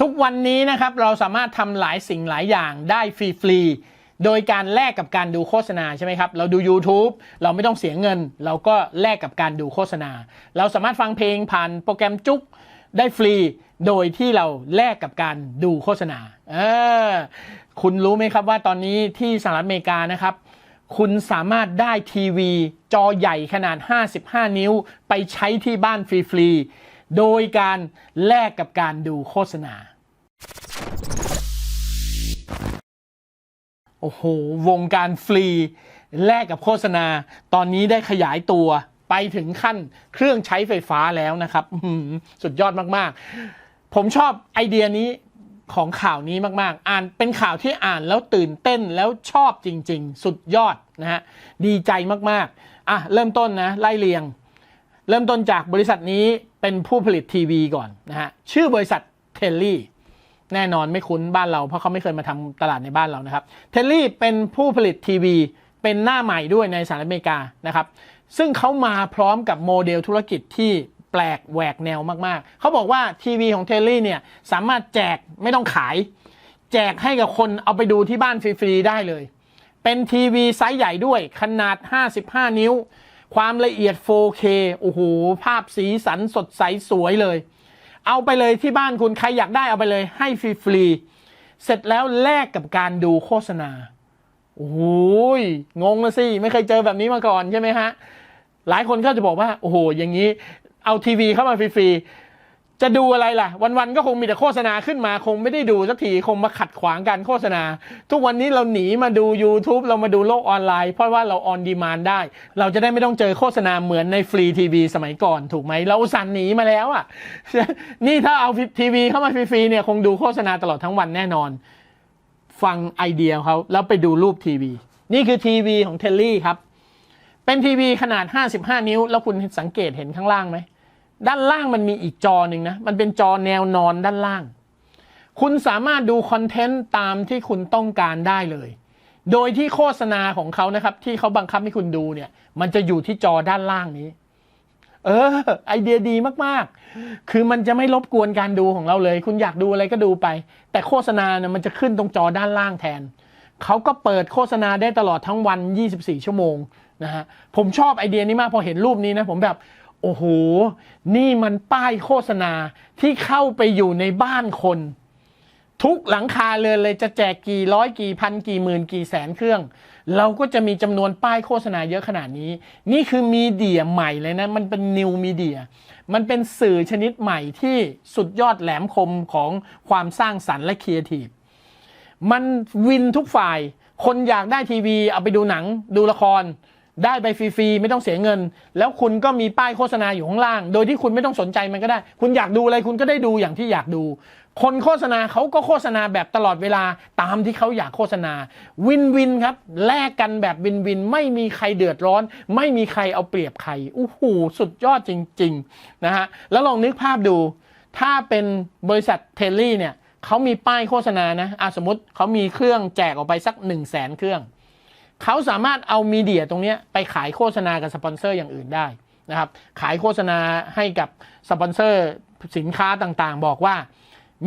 ทุกวันนี้นะครับเราสามารถทำหลายสิ่งหลายอย่างได้ฟรีๆ โดยการแลกกับการดูโฆษณาใช่ไหมครับ เราดู YouTube เราไม่ต้องเสียเงิน เราก็แลกกับการดูโฆษณา เราสามารถฟังเพลงผ่านโปรแกรมจุกได้ฟรี โดยที่เราแลกกับการดูโฆษณาเออคุณรู้ไหมครับว่าตอนนี้ที่สหรัฐอเมริกานะครับ คุณสามารถได้ทีวีจอใหญ่ขนาด 55 นิ้วไปใช้ที่บ้านฟรีๆ โดยการแลกกับการดูโฆษณา โอ้โห วงการฟรี แลกกับโฆษณา ตอนนี้ได้ขยายตัวไปถึงขั้นเครื่องใช้ไฟฟ้าแล้วนะครับ สุดยอดมากๆ ผมชอบไอเดียนี้ของข่าวนี้มากๆ อ่านเป็นข่าวที่อ่านแล้วตื่นเต้นแล้วชอบจริง ๆ สุดยอดนะฮะ ดีใจมากๆ อะ เริ่มต้นนะไล่เรียง เริ่มต้นจากบริษัทนี้เป็นผู้ผลิตทีวีก่อนนะฮะ ชื่อบริษัทเทลลี่ แน่นอนไม่คุ้นบ้านเราเพราะเขาไม่เคยมาทำตลาดในบ้านเรานะครับเทลลี่เป็นผู้ผลิตทีวีเป็นหน้าใหม่ด้วยในสหรัฐอเมริกานะครับ ซึ่งเขามาพร้อมกับโมเดลธุรกิจที่แปลกแหวกแนวมาก ๆ เขาบอกว่าทีวีของเทลลี่เนี่ยสามารถแจกไม่ต้องขาย แจกให้กับคนเอาไปดูที่บ้านฟรี ๆ ได้เลย เป็นทีวีไซส์ใหญ่ด้วยขนาด 55 นิ้ว ความละเอียด 4K โอ้โห ภาพสีสันสดใสสวยเลย เอาไปเลยที่บ้านคุณใครอยากได้เอาไปเลยให้ฟรีๆเสร็จแล้วแลกกับการดูโฆษณาโอ้ยงงนะสิ ไม่เคยเจอแบบนี้มาก่อนใช่ไหมฮะ หลายคนก็จะบอกว่า โอ้โห อย่างนี้ เอาทีวีเข้ามาฟรีๆ จะดูอะไรล่ะ วันๆก็คงมีแต่โฆษณาขึ้นมา คงไม่ได้ดูสักทีคงมาขัดขวางการโฆษณา ทุกวันนี้เราหนีมาดู YouTube เรามาดูโลกออนไลน์ เพราะว่าเราออนดีมานได้ เราจะได้ไม่ต้องเจอโฆษณาเหมือนในฟรีทีวีสมัยก่อนถูกไหมเราสั่นหนีมาแล้วอะนี่ถ้าเอาทีวีเข้ามาฟรีๆเนี่ยคงดูโฆษณาตลอดทั้งวันแน่นอน ฟังไอเดียเขาแล้วไปดูรูปทีวี นี่คือทีวีของเทลลี่ครับเป็นทีวีขนาด 55 นิ้ว แล้วคุณสังเกตเห็นข้างล่างไหม ด้านล่างมันมีอีกจอหนึ่งนะ มันเป็นจอแนวนอนด้านล่าง คุณสามารถดูคอนเทนต์ตามที่คุณต้องการได้เลย โดยที่โฆษณาของเขานะครับ ที่เขาบังคับให้คุณดูเนี่ย มันจะอยู่ที่จอด้านล่างนี้ เออ ไอเดียดีมากๆ คือมันจะไม่รบกวนการดูของเราเลย คุณอยากดูอะไรก็ดูไป แต่โฆษณาเนี่ยมันจะขึ้นตรงจอด้านล่างแทน เขาก็เปิดโฆษณาได้ตลอดทั้งวัน 24 ชั่วโมงนะฮะ ผมชอบไอเดียนี้มากพอเห็นรูปนี้นะผมแบบ โอ้โห นี่มันป้ายโฆษณาที่เข้าไปอยู่ในบ้านคน ทุกหลังคาเรือนเลยจะแจกกี่ร้อยกี่พันกี่หมื่นกี่แสนเครื่อง เราก็จะมีจำนวนป้ายโฆษณาเยอะขนาดนี้ นี่คือมีเดียใหม่เลยนะ มันเป็นนิวมีเดีย มันเป็นสื่อชนิดใหม่ที่สุดยอดแหลมคมของความสร้างสรรค์และครีเอทีฟมันวินทุกฝ่าย คนอยากได้ทีวีเอาไปดูหนังดูละคร ได้ไปฟรีๆไม่ต้องเสียเงิน แล้วคุณก็มีป้ายโฆษณาอยู่ข้างล่าง โดยที่คุณไม่ต้องสนใจมันก็ได้ คุณอยากดูอะไรคุณก็ได้ดูอย่างที่อยากดู คนโฆษณาเขาก็โฆษณาแบบตลอดเวลาตามที่เขาอยากโฆษณา วินวินครับแลกกันแบบวินวิน ไม่มีใครเดือดร้อน ไม่มีใครเอาเปรียบใครอู้หูสุดยอดจริงๆนะฮะแล้วลองนึกภาพดู ถ้าเป็นบริษัทเทลลี่เนี่ยเขามีป้ายโฆษณานะอะสมมติเขามีเครื่องแจกออกไปสัก 1 0 0 0 0แสนเครื่อง เขาสามารถเอามีเดียตรงนี้ไปขายโฆษณากับสปอนเซอร์อย่างอื่นได้นะครับ ขายโฆษณาให้กับสปอนเซอร์สินค้าต่างๆ บอกว่า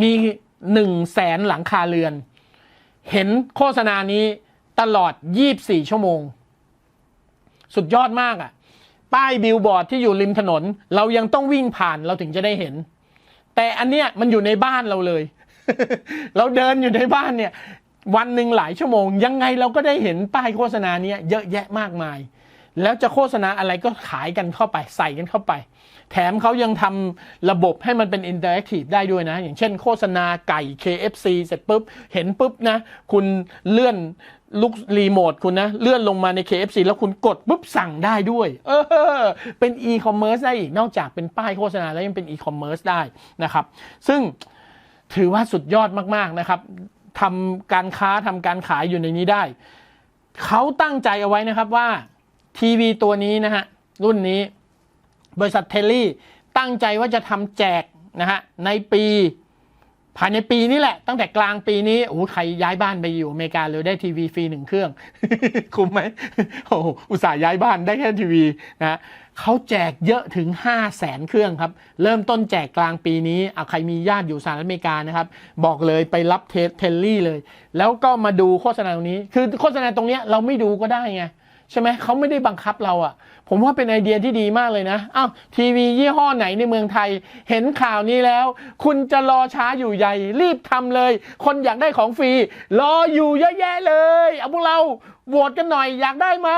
มี1นึ่งแสนหลังคาเรือน เห็นโฆษณานี้ตลอด 24 ชั่วโมง สุดยอดมากอะ่ะ ป้ายบิลบอร์ดที่อยู่ริมถนน เรายังต้องวิ่งผ่านเราถึงจะได้เห็น แต่อันเนี้ยมันอยู่ในบ้านเราเลย เราเดินอยู่ในบ้านเนี่ย วันหนึ่งหลายชั่วโมง ยังไงเราก็ได้เห็นป้ายโฆษณาเนี้ยเยอะแยะมากมาย แล้วจะโฆษณาอะไรก็ขายกันเข้าไปใส่กันเข้าไป แถมเขายังทำระบบให้มันเป็นอินเตอร์แอคทีฟได้ด้วยนะ อย่างเช่นโฆษณาไก่ KFC เสร็จปุ๊บ เห็นปุ๊บนะ คุณเลื่อนลูกรีโมทคุณนะ เลื่อนลงมาใน KFC แล้วคุณกดปุ๊บสั่งได้ด้วย เออ เป็นอีคอมเมิร์ซได้อีกนอกจากเป็นป้ายโฆษณาแล้วยังเป็นอีคอมเมิร์ซได้นะครับ ซึ่งถือว่าสุดยอดมาก ๆ นะครับ ทำการค้าทำการขายอยู่ในนี้ได้ เขาตั้งใจเอาไว้นะครับว่าทีวีตัวนี้นะฮะรุ่นนี้ บริษัทเทลลี่ตั้งใจว่าจะทำแจกนะฮะในปี ภายในปีนี้แหละ ตั้งแต่กลางปีนี้โอ้ใครย้ายบ้านไปอยู่อเมริกาเลยได้ทีวีฟรีหนึ่งเครื่อง คุ้มไหมโอ้อุตส่าห์ย้ายบ้านได้แค่ทีวีนะเขาแจกเยอะถึง 5 0 0แสนเครื่องครับ เริ่มต้นแจกกลางปีนี้เอาใครมีญาติอยู่สหรัฐอเมริกานะครับ บอกเลยไปรับเทเทลลี่เลย แล้วก็มาดูโฆษณาตรงนี้ คือโฆษณาตรงเนี้ยเราไม่ดูก็ได้ไง ใช่ไหมเขาไม่ได้บังคับเราอะ่ะ ผมว่าเป็นไอเดียที่ดีมากเลยนะอ้าวทีวียี่ห้อไหนในเมืองไทย เห็นข่าวนี้แล้ว คุณจะรอช้าอยู่ใหญ่ รีบทำเลย คนอยากได้ของฟรี รออยู่เยอะแยะเลย เอาพวกเราโหวตกันหน่อยอยากได้ไหม